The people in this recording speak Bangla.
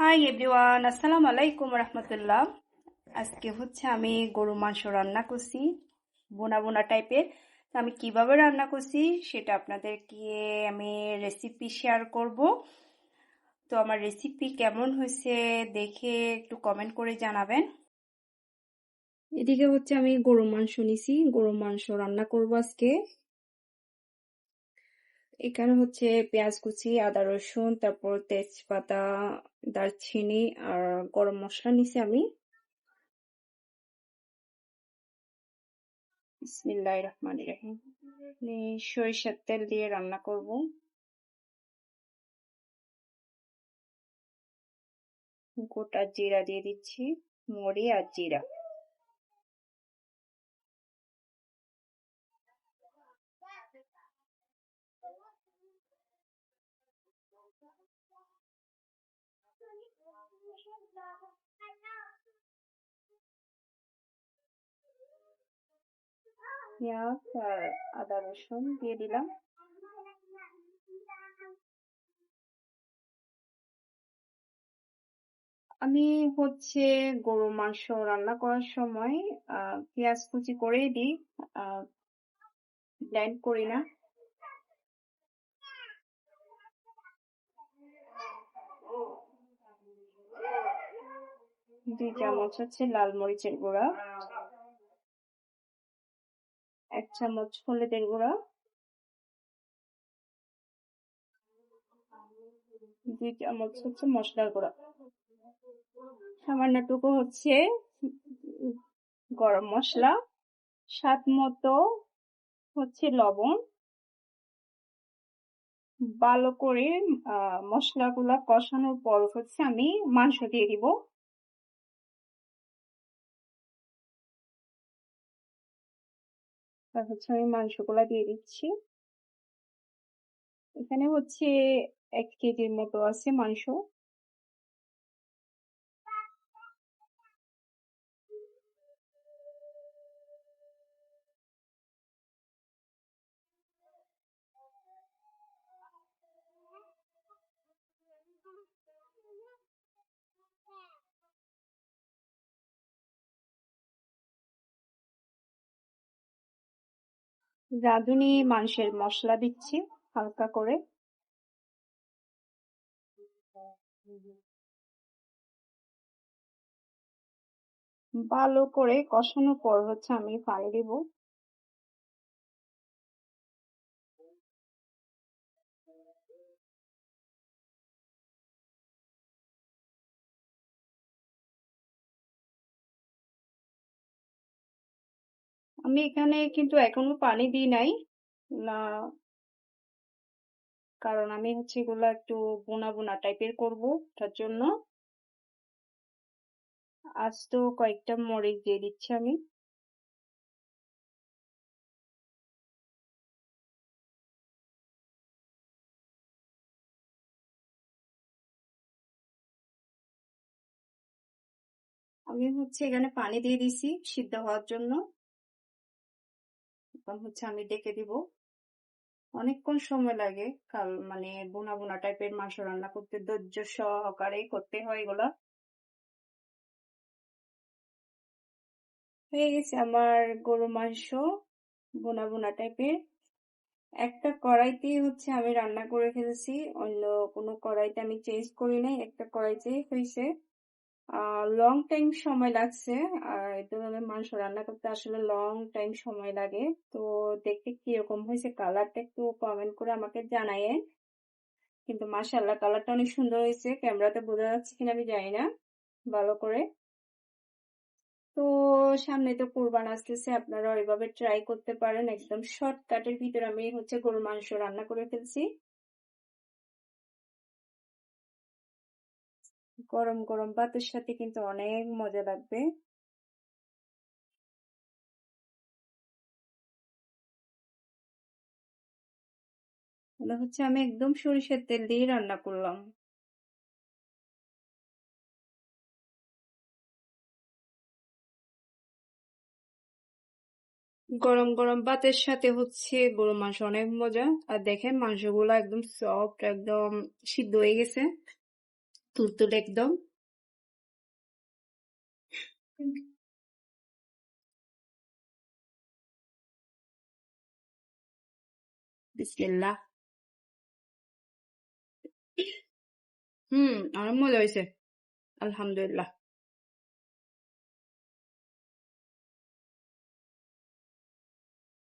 হাই এভরিওয়ান আসসালামু আলাইকুম রহমতুল্লাহ আজকে হচ্ছে আমি গরু মাংস রান্না করছি বোনা বোনা টাইপের আমি কীভাবে রান্না করছি সেটা আপনাদেরকে আমি রেসিপি শেয়ার করব তো আমার রেসিপি কেমন হয়েছে দেখে একটু কমেন্ট করে জানাবেন এদিকে হচ্ছে আমি গরু মাংস নিছি গরু মাংস রান্না করব আজকে এখানে হচ্ছে পেঁয়াজ কুচি, আদা রসুন, তারপর তেজপাতা, দারচিনি আর গরম মশলা নিছি আমি। সরিষার তেল দিয়ে রান্না করব। গোটা জিরা দিয়ে দিচ্ছি মরি আর জিরা। পেঁয়াজ আর আদা রসুন দিয়ে দিলাম। আমি হচ্ছে গরু মাংস রান্না করার সময় পেঁয়াজ কুচি করেই দিই ব্লেন্ড করি না। দুই চামচ হচ্ছে লাল মরিচের গুঁড়া। এক চামচ হলুদের গুঁড়া। দুই চামচ হচ্ছে মশলার গুঁড়া। সামান্যটুকু হচ্ছে গরম মশলা। স্বাদ মতো হচ্ছে লবণ। ভালো করে মশলাগুলা কষানোর পর হচ্ছে আমি মাংস দিয়ে দিব। হচ্ছে আমি মাংস মাংসগুলা দিয়ে দিচ্ছি। এখানে হচ্ছে এক কেজির মতো আছে মাংস। রাঁধুনি মাংসের মশলা দিচ্ছি হালকা করে। ভালো করে কষানোর পর হচ্ছে আমি পানি দিব। আমি এখানে কিন্তু এখনও পানি দিই নাই। না। কারণ আমি হচ্ছে এগুলো একটু বোনা বোনা টাইপের করব, তার জন্য। আজ তো কয়েকটা মরিচ দিয়ে দিচ্ছি আমি। আমি হচ্ছে এখানে পানি দিয়ে দিছি সিদ্ধ হওয়ার জন্য। এখন হচ্ছে আমি ডেকে দিব। অনেকক্ষণ সময় লাগে কাল মানে বোনা বোনা টাইপের মাংস রান্না করতে, ধৈর্য সহকারে করতে হয় এগুলা। হয়ে গেছে আমার গরু মাংস, বোনা বোনা টাইপের। একটা কড়াইতেই হচ্ছে আমি রান্না করে ফেলেছি, অন্য কোনো কড়াইতে আমি চেঞ্জ করি নাই, একটা কড়াইতেই হয়েছে। লং টাইম সময় লাগছে। আর এই ধরনের মাংস রান্না করতে আসলে লং টাইম সময় লাগে। তো দেখতে কীরকম হয়েছে কালারটা একটু কমেন্ট করে আমাকে জানাইয়েন কিন্তু মাসাল্লাহ কালারটা অনেক সুন্দর হয়েছে। ক্যামেরাতে বোঝা যাচ্ছে কিনা আমি জানি না। ভালো করে। তো সামনে তো কোরবান আসতেছে, আপনারা ওইভাবে ট্রাই করতে পারেন। একদম শর্টকাটের ভিতরে আমি হচ্ছে গরুর মাংস রান্না করে ফেলছি। গরম গরম ভাতের সাথে কিন্তু অনেক মজা লাগবে। হচ্ছে আমি একদম সরিষার তেল দিয়ে রান্না করলাম। গরম গরম ভাতের সাথে হচ্ছে গরু মাংস অনেক মজা। আর দেখেন মাংসগুলো একদম সফট একদম সিদ্ধ হয়ে গেছে। তুলতুলে একদম বিসমিল্লাহ হুম অনেক মজা হয়েছে আলহামদুলিল্লাহ